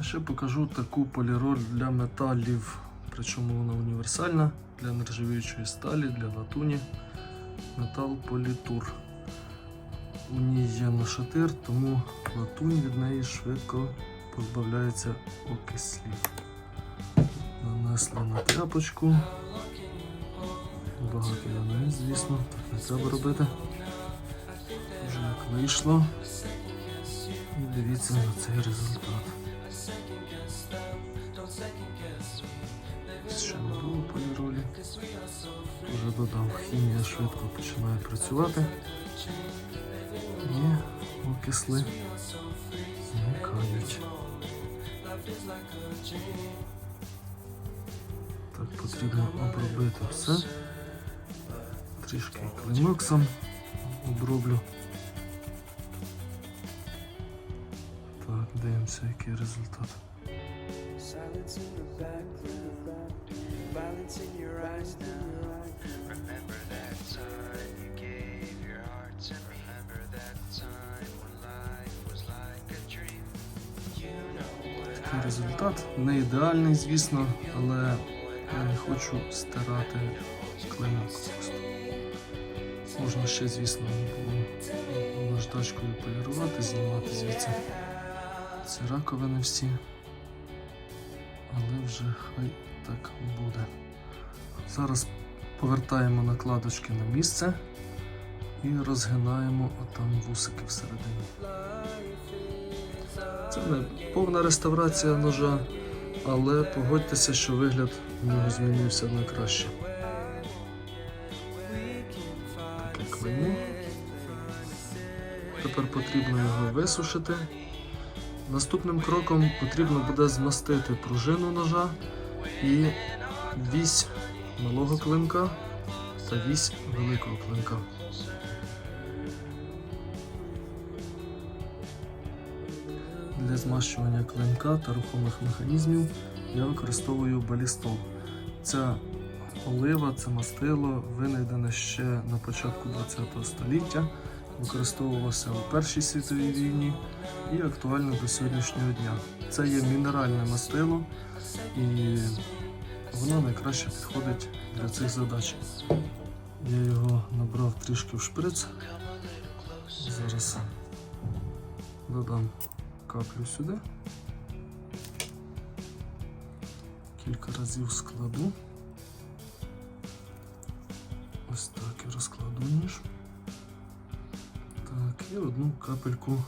Ще покажу таку поліроль для металів, причому вона універсальна для нержавіючої сталі, для латуні. Метал політур. У ній є нашатир, тому латунь від неї швидко позбавляється окислів. Нанесли на тряпочку. Багато я звісно, так не треба робити. Вже як вийшло. І дивіться на цей результат. Вже додав хімія швидко починає працювати. І окисли зникають. Так, потрібно обробити все. Трішки клиноксом оброблю. Так, дивимося, який результат. Silence in your eyes now. Такий результат не ідеальний, звісно, але я не хочу стирати клинок. Можна ще, звісно, наждачкою полірувати, знімати звідси ці раковини всі. Але вже хай так буде. Зараз повертаємо накладочки на місце і розгинаємо отам вусики всередині. Це не повна реставрація ножа, але погодьтеся, що вигляд у нього змінився на краще. Таке клеймо. Тепер потрібно його висушити. Наступним кроком потрібно буде змастити пружину ножа і вісь малого клинка та вісь великого клинка. Для змащування клинка та рухомих механізмів я використовую балістол. Ця олива, це мастило винайдене ще на початку ХХ століття, використовувалося у Першій світовій війні і актуальне до сьогоднішнього дня. Це є мінеральне мастило і воно найкраще підходить для цих задач. Я його набрав трішки в шприц. Зараз додам каплю сюди. Кілька разів складу. Ось так і розкладу ніж. Так, і одну капельку